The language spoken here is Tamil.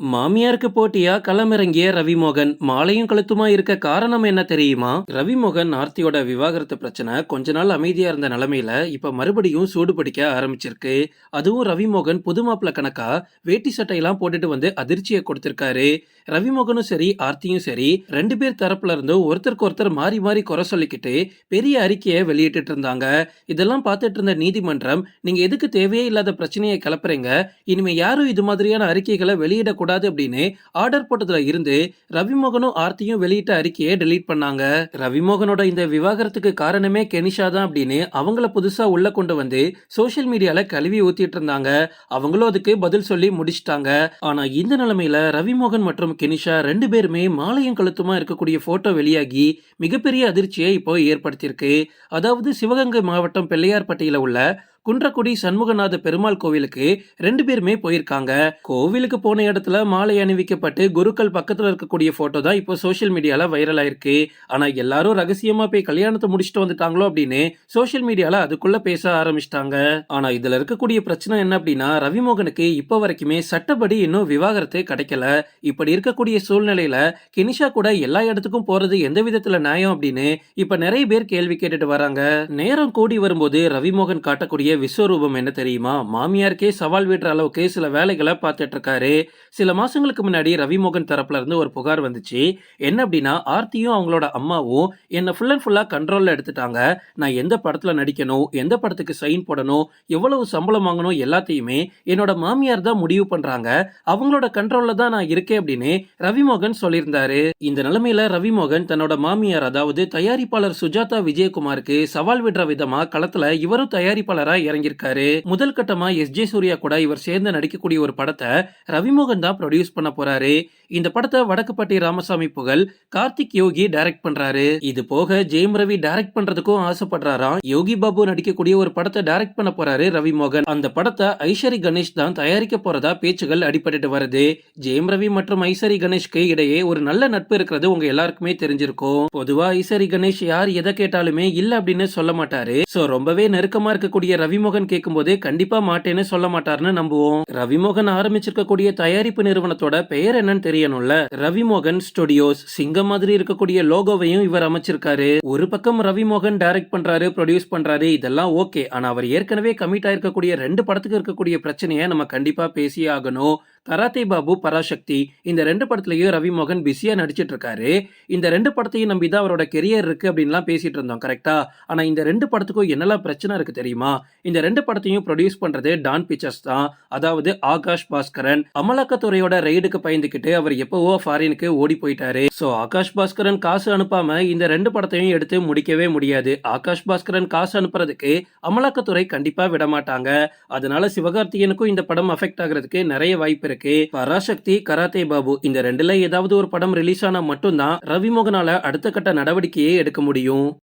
மாமியாருக்கு போட்டியா? களமிறங்கிய ரவிமோகன் மாலையும் கழுத்துமா இருக்க காரணம் என்ன தெரியுமா? ரவிமோகன் ஆர்த்தியோட விவாகரத்து பிரச்சனை கொஞ்ச நாள் அமைதியா இருந்த நிலைமையில இப்ப மறுபடியும் சூடு பிடிக்க ஆரம்பிச்சிருக்கு. அதுவும் ரவிமோகன் புது மாப்பிள கணக்கா? வேட்டி சட்டையெல்லாம் போட்டுட்டு வந்து அதிர்ச்சியை கொடுத்திருக்காரு. ரவிமோகனும் சரி ஆர்த்தியும் சரி ரெண்டு பேர் தரப்புல இருந்தும் ஒருத்தருக்கு ஒருத்தர் மாறி மாறி குறை சொல்லிக்கிட்டு பெரிய அறிக்கையை வெளியிட்டு இருந்தாங்க. இதெல்லாம் பார்த்துட்டு இருந்த நீதிமன்றம் நீங்க எதுக்கு தேவையே இல்லாத பிரச்சனையை கிளப்புறீங்க? இனிமே யாரும் இது மாதிரியான அறிக்கைகளை வெளியிடக்கூடாது. அப்படின்னு ஆர்டர் போட்டதுல இருந்து ரவிமோகனும் ஆர்த்தியும் வெளியிட்ட அறிக்கையை டெலீட் பண்ணாங்க. ரவிமோகனோட இந்த விவாகரத்துக்கு காரணமே கெனிஷா தான் அப்படின்னு அவங்கள புதுசா உள்ள கொண்டு வந்து சோஷியல் மீடியால கழுவி ஊத்திட்டு இருந்தாங்க. அவங்களும் அதுக்கு பதில் சொல்லி முடிச்சிட்டாங்க. ஆனா இந்த நிலைமையில ரவிமோகன் மற்றும் கெனிஷா ரெண்டு பேருமே மாலையும் கழுத்துமா இருக்கக்கூடிய போட்டோ வெளியாகி மிகப்பெரிய அதிர்ச்சியை இப்போ ஏற்படுத்தியிருக்கு. அதாவது சிவகங்கை மாவட்டம் பிள்ளையார்பட்டியில உள்ள குன்றக்குடி சண்முகநாத பெருமாள் கோவிலுக்கு ரெண்டு பேருமே போயிருக்காங்க. கோவிலுக்கு போன இடத்துல மாலை அணிவிக்கப்பட்டு குருக்கள் பக்கத்துல இருக்கக்கூடிய போட்டோ தான் இப்போ சோஷியல் மீடியால வைரல் ஆயிருக்கு. ஆனா எல்லாரும் ரகசியமா போய் கல்யாணத்தை முடிச்சுட்டு வந்துட்டாங்களோ அப்படின்னு சோஷியல் மீடியால அதுக்குள்ள பேச ஆரம்பிச்சிட்டாங்க. ஆனா இதுல இருக்கக்கூடிய பிரச்சனை என்ன அப்படின்னா ரவிமோகனுக்கு இப்ப வரைக்குமே சட்டப்படி இன்னும் விவாகரத்து கிடைக்கல. இப்படி இருக்கக்கூடிய சூழ்நிலையில கினிஷா கூட எல்லா இடத்துக்கும் போறது எந்த விதத்துல நியாயம் அப்படின்னு இப்ப நிறைய பேர் கேள்வி கேட்டுட்டு வராங்க. நேரம் கூடி வரும்போது ரவிமோகன் காட்டக்கூடிய விஸ்வரூபம் என்ன தெரியுமா? மாமியாருக்கே சவால் விடுற அளவுக்கு சில வேலைகளை பார்த்துட்டு இருக்காரு சில மாசங்களுக்கு முன்னாடி ரவிமோகன் தரப்புல இருந்து ஒரு புகார் வந்துச்சு. என்ன அப்படின்னா ஆர்த்தியும் அவங்களோட அம்மாவும் என்னை ஃபுல் அண்ட் ஃபுல்லா கண்ட்ரோல்ல எடுத்துட்டாங்க. நான் எந்த படத்துல நடிக்கணும் எந்த படத்துக்கு சைன் போடணும் எவ்வளவு சம்பளம் வாங்கணும் எல்லாத்தையுமே என்னோட மாமியார் தான் முடிவு பண்றாங்க. அவங்களோட கண்ட்ரோல்ல தான் நான் இருக்கேன் அப்படின்னு ரவிமோகன் சொல்லியிருந்தாரு. இந்த நிலைமையில ரவிமோகன் தன்னோட மாமியார் அதாவது தயாரிப்பாளர் சுஜாதா விஜயகுமாருக்கு சவால் விடுற விதமா களத்துல இவரும் தயாரிப்பாளரா இறங்கியிருக்காரு. முதல் கட்டமா எஸ். ஜே. சூர்யா கூட இவர் சேர்ந்து நடிக்கக்கூடிய ஒரு படத்தை ரவிமோகன் தான் ப்ரொடியூஸ் பண்ண போறாரு. இந்த படத்தை வடக்குப்பட்டி ராமசாமி புகழ் கார்த்திக் யோகி டைரக்ட் பண்றாரு. இது போக ஜெயம் ரவி டைரக்ட் பண்றதுக்கும் ஆசைப்படுறாராம். யோகி பாபு நடிக்கக்கூடிய ஒரு படத்தை டைரக்ட் பண்ண போறாரு ரவிமோகன். அந்த படத்தை ஐஸ்வரி கணேஷ் தான் தயாரிக்க போறதா பேச்சுகள் அடிபட்டுட்டு வருது. ஜெயம் ரவி மற்றும் ஐஸ்வரி கணேஷ்க்கு இடையே ஒரு நல்ல நட்பு இருக்கிறது உங்க எல்லாருக்குமே தெரிஞ்சிருக்கும். பொதுவா ஐஸ்வரி கணேஷ் யார் எதை கேட்டாலுமே இல்ல அப்படின்னு சொல்ல மாட்டாரு. சோ ரொம்பவே நெருக்கமா இருக்கக்கூடிய ரவிமோகன் கேட்கும்போது கண்டிப்பா மாட்டேன்னு சொல்ல மாட்டார்னு நம்புவோம். ரவிமோகன் ஆரம்பிச்சிருக்கக்கூடிய தயாரிப்பு நிறுவனத்தோட பெயர் என்னன்னு தெரியணும்ல? ரவிமோகன் ஸ்டுடியோஸ் சிங்கம் மாதிரி இருக்கக்கூடிய லோகோவையும் இவர் அமைச்சிருக்காரு. ஒரு பக்கம் ரவிமோகன் டைரக்ட் பண்றாரு ப்ரொடியூஸ் பண்றாரு இதெல்லாம் ஓகே. ஆனா அவர் ஏற்கனவே கமிட் ஆயிருக்கக்கூடிய ரெண்டு படத்துக்கு இருக்கக்கூடிய பிரச்சனையை நம்ம கண்டிப்பா பேசியே ஆகணும். கராத்தே பாபு பராசக்தி இந்த ரெண்டு படத்துலயும் ரவிமோகன் பிஸியா நடிச்சிட்டு இருக்காரு இந்த ரெண்டு படத்தையும் நம்பி தான் அவரோட கெரியர் இருக்கு அப்படின்லாம் பேசிட்டு இருந்தோம் கரெக்டா ஆனா இந்த ரெண்டு படத்துக்கும் என்னெல்லாம் பிரச்சனை இருக்கு தெரியுமா? இந்த ரெண்டு படத்தையும் ப்ரொடியூஸ் பண்றது டான் பிக்சர்ஸ் தான். அதாவது ஆகாஷ் பாஸ்கரன். அமலாக்கத்துறையோட ரெய்டுக்கு பயந்துக்கிட்டு அவர் எப்பவோ ஃபாரினுக்கு ஓடி போயிட்டாரு. சோ ஆகாஷ் பாஸ்கரன் காசு அனுப்பாம இந்த ரெண்டு படத்தையும் எடுத்து முடிக்கவே முடியாது. ஆகாஷ் பாஸ்கரன் காசு அனுப்புறதுக்கு அமலாக்கத்துறை கண்டிப்பா விட மாட்டாங்க அதனால சிவகார்த்திகனுக்கும் இந்த படம் அஃபெக்ட் ஆகுறதுக்கு நிறைய வாய்ப்பு இருக்கு. பராசக்தி கராத்தே பாபு இந்த ரெண்டுல ஏதாவது ஒரு படம் ரிலீஸ் ஆனா மட்டும்தான் ரவிமோகனால அடுத்த கட்ட நடவடிக்கையை எடுக்க முடியும்.